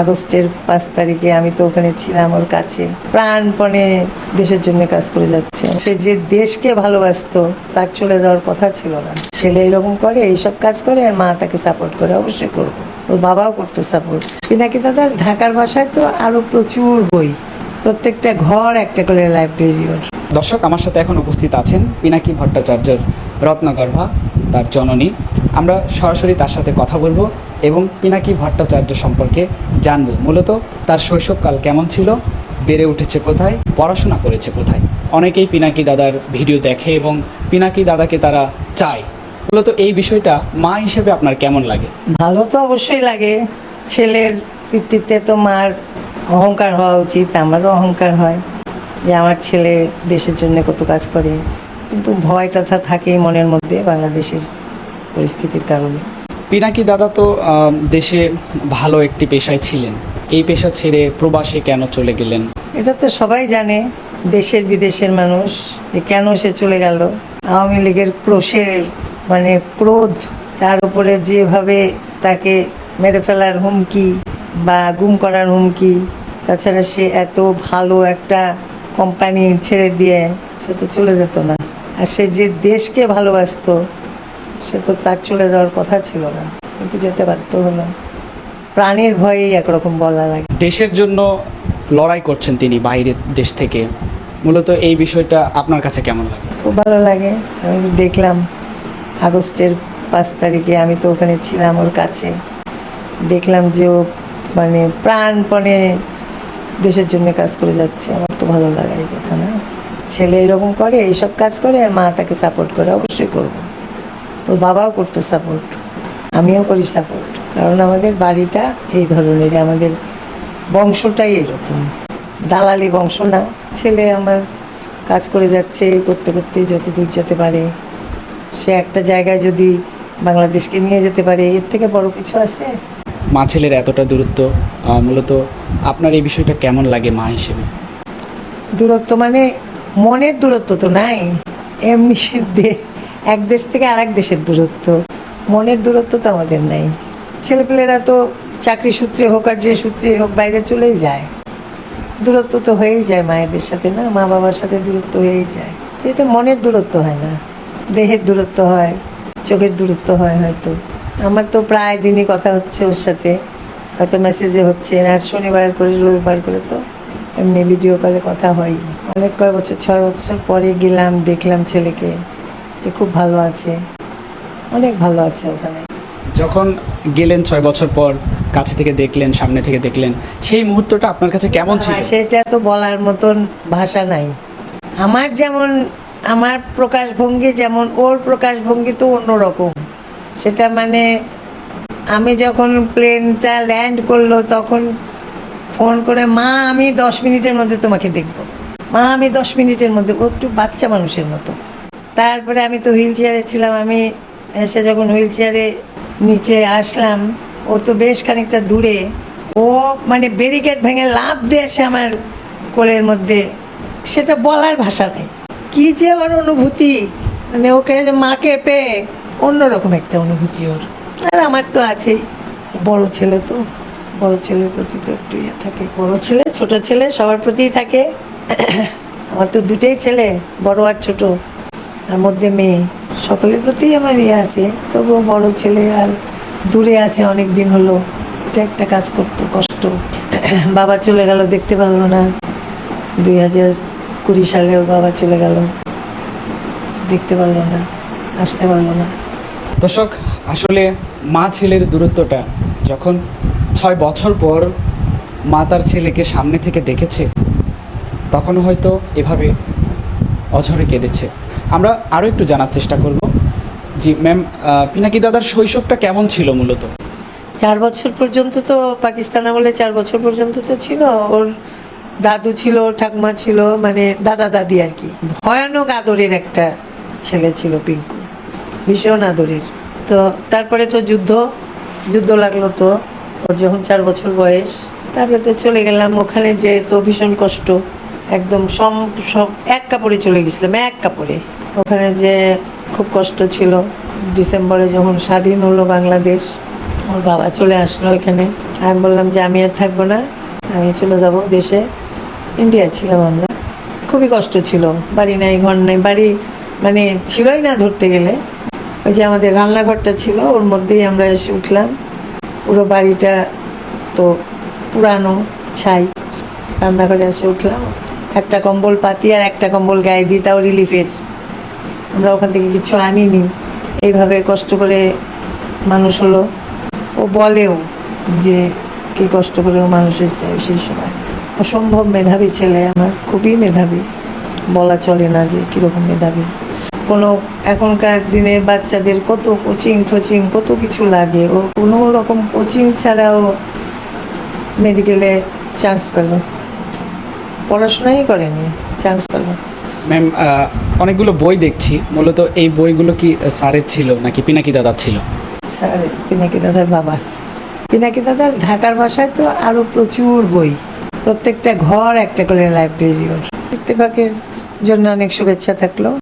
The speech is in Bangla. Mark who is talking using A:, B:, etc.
A: আগস্টের পাঁচ তারিখে আমি তো ওখানে ছিলাম ওর কাছে। প্রাণপণে দেশের জন্য কাজ করে যাচ্ছে। সে যে দেশকে ভালোবাসতো, তার চলে যাওয়ার কথা ছিল না। ছেলে এরকম করে, এইসব কাজ করে আর মা তাকে সাপোর্ট করে, অবশ্যই করব। ওর বাবাও করতো সাপোর্ট পিনাকি দাদার ঢাকার ভাষায় তো আরও প্রচুর বই। প্রত্যেকটা ঘর একটা করে লাইব্রেরি ওর।
B: দর্শক, আমার সাথে এখন উপস্থিত আছেন পিনাকি ভট্টাচার্যের রত্নগর্ভা, তার জননী। আমরা সরাসরি তার সাথে কথা বলব এবং পিনাকি ভট্টাচার্য সম্পর্কে জানব। মূলত তার শৈশবকাল কেমন ছিল, বেড়ে উঠেছে কোথায়, পড়াশোনা করেছে কোথায়। অনেকেই পিনাকি দাদার ভিডিও দেখে এবং পিনাকি দাদাকে তারা চায়। মূলত এই বিষয়টা মা হিসেবে আপনার কেমন লাগে?
A: ভালো তো অবশ্যই লাগে। ছেলের কৃতিত্বে তো মার অহংকার হওয়া উচিত, আমারও অহংকার হয় যে আমার ছেলে দেশের জন্য কত কাজ করে। কিন্তু ভয়টা থাকেই মনের মধ্যে বাংলাদেশের পরিস্থিতির কারণে।
B: পিনাকি দাদা তো দেশে ভালো একটি পেশায় ছিলেন। এই পেশা ছেড়ে প্রবাসে কেন চলে গেলেন?
A: এটা তো সবাই জানে, দেশের বিদেশের মানুষ, যে কেন সে চলে গেল। আওয়ামী লীগের ক্রোশের মানে ক্রোধ, তার উপরে যেভাবে তাকে মেরে ফেলার হুমকি বা গুম করার হুমকি, তাছাড়া সে এত ভালো একটা কোম্পানি ছেড়ে দিয়ে সে তো চলে যেত না। আর সে যে দেশকে ভালোবাসতো সে তো তার চলে যাওয়ার কথা ছিল না কিন্তু যেতে বাধ্য হলো। প্রাণের ভয়েই একরকম বলা লাগে।
B: দেশের জন্য লড়াই করছেন তিনি বাইরের দেশ থেকে। মূলত এই বিষয়টা আপনার কাছে কেমন লাগে?
A: খুব ভালো লাগে। আমি দেখলাম আগস্টের পাঁচ তারিখে আমি তো ওখানে ছিলাম ওর কাছে। দেখলাম যে ও মানে প্রাণপণে দেশের জন্য কাজ করে যাচ্ছে। আমার তো ভালো লাগার কথা না। ছেলে এরকম করে এইসব কাজ করে আর মা তাকে সাপোর্ট করে অবশ্যই করব। ওর বাবাও করতো সাপোর্ট আমিও করি সাপোর্ট কারণ আমাদের বাড়িটা এই ধরনের আমাদের বংশটাই এরকম। দালালি বংশ না ছেলে আমার কাজ করে যাচ্ছে করতে করতে যত দূর যেতে পারে। সে একটা জায়গায় যদি বাংলাদেশকে নিয়ে যেতে পারে এর থেকে বড় কিছু আছে?
B: মা ছেলের এতটা দূরত্ব মূলত আপনার এই বিষয়টা কেমন লাগে মা হিসেবে?
A: দূরত্ব মানে মনের দূরত্ব তো নাই এমনি দে- এক দেশ থেকে আরেক দেশের দূরত্ব। মনের দূরত্ব তো আমাদের নাই। ছেলেপেলেরা তো চাকরি সূত্রে হোক আর যে সূত্রে হোক বাইরে চলেই যায়। দূরত্ব তো হয়েই যায় মায়েদের সাথে না? মা বাবার সাথে দূরত্ব হয়েই যায়। তো এটা মনের দূরত্ব হয় না। দেহের দূরত্ব হয়, চোখের দূরত্ব হয় হয়তো। আমার তো প্রায় দিনই কথা হচ্ছে ওর সাথে। হয়তো মেসেজে হচ্ছে, আর শনিবার করে, রবিবার করে তো এমনি ভিডিও কলে কথা হয় অনেক কয় বছর? ছয় বছর পরে গেলাম, দেখলাম ছেলেকে। যে খুব ভালো আছে। অনেক ভালো আছে ওখানে।
B: যখন গেলেন ছয় বছর পর কাছে থেকে দেখলেন সামনে থেকে দেখলেন সেই মুহূর্তটা আপনার কাছে কেমন ছিল?
A: সেটা তো বলার মতন ভাষা নাই। আমার যেমন আমার প্রকাশভঙ্গি যেমন ওর প্রকাশভঙ্গি তো অন্যরকম। সেটা মানে আমি যখন প্লেনটা ল্যান্ড করল তখন ফোন করে মা আমি দশ মিনিটের মধ্যে তোমাকে দেখব। মা আমি দশ মিনিটের মধ্যে ও একটু বাচ্চা মানুষের মতো। তারপরে আমি তো হুইল চেয়ারে ছিলাম, আমি এসে যখন হুইল চেয়ারে নিচে আসলাম, ও তো বেশ খানিকটা দূরে। ও মানে ব্যারিকেড ভেঙে লাভ এসে আমার কোলের মধ্যে, সেটা বলার ভাষা নেই। কী যে ওর অনুভূতি মানে ওকে মাকে পেয়ে অন্যরকম একটা অনুভূতি ওর। আর আমার তো আছেই। বড় ছেলে তো, বড় ছেলের প্রতি তো একটু ইয়ে থাকে। বড় ছেলে, ছোট ছেলে, সবার প্রতিই থাকে। আমার তো দুটোই ছেলে, বড় আর ছোট। আর মধ্যে মেয়ে। সকলের প্রতি আমার ইয়ে আছে, তবুও বড় ছেলে আর দূরে আছে অনেক দিন হলো। এটা একটা কাজ করতো, কষ্ট। বাবা চলে গেল, দেখতে পারল না। দুই হাজার কুড়ি সালে বাবা চলে গেল। দেখতে পারল না, আসতে পারল না।
B: দর্শক, আসলে মা ছেলের দূরত্বটা, যখন ছয় বছর পর মা তার ছেলেকে সামনে থেকে দেখেছে তখন হয়তো এভাবে অঝরে কেঁদেছে। আমরা আরও একটু জানার চেষ্টা করব জি ম্যাম পিনাকি দাদার শৈশবটা কেমন ছিল মূলত?
A: চার বছর পর্যন্ত তো পাকিস্তান আমলে চার বছর পর্যন্ত তো ছিল। ওর দাদু ছিল ঠাকুমা ছিল মানে দাদা দাদি আর কি। ভয়ানক আদরের একটা ছেলে ছিল পিঙ্কু। ভীষণ আদরের। তো তারপরে তো যুদ্ধ যুদ্ধ লাগল তো। ওর যখন চার বছর বয়স, তারপরে তো চলে গেলাম ওখানে যে তো ভীষণ কষ্ট। একদম সম এক কাপড়ে চলে গেছিলাম, এক কাপড়ে। ওখানে যে খুব কষ্ট ছিল ডিসেম্বরে যখন স্বাধীন হলো বাংলাদেশ, ওর বাবা চলে আসলো এখানে আমি বললাম যে আমি আর থাকব না, আমি চলে যাব দেশে। ইন্ডিয়া ছিলাম আমরা। খুবই কষ্ট ছিল, বাড়ি নাই, ঘর নাই, বাড়ি মানে ছিলই না ধরতে গেলে। ওই যে আমাদের রান্নাঘরটা ছিল, ওর মধ্যেই আমরা এসে উঠলাম। পুরো বাড়িটা তো পুরানো ছাই। রান্নাঘরে এসে উঠলাম। একটা কম্বল পাতি আর একটা কম্বল গায়ে দিই তাও রিলিফের আমরা ওখান থেকে কিছু আনিনি। এইভাবে কষ্ট করে মানুষ হলো। ও বলেও যে কি কষ্ট করে ও মানুষ এসেছে সেই সময়। অসম্ভব মেধাবী ছেলে আমার, খুবই মেধাবী। বলা চলে না যে কীরকম মেধাবী। কোনো এখনকার দিনের বাচ্চাদের কত কোচিং ফোচিং কত কিছু লাগে। ও কোনো রকম কোচিং ছাড়াও মেডিকেলে চান্স পেল। পড়াশোনাই করেনি চান্স পেল।
B: ম্যাম অনেকগুলো বই দেখছি। মূলত এই বইগুলো কি স্যারের ছিল নাকি পিনাকি দাদার ছিল?
A: স্যার, পিনাকি দাদার বাবার। পিনাকি দাদার ঢাকার ভাষায় তো আরও প্রচুর বই। প্রত্যেকটা ঘর একটা করে লাইব্রেরি ওর। ইত্তেফাকের জন্য অনেক শুভেচ্ছা থাকল।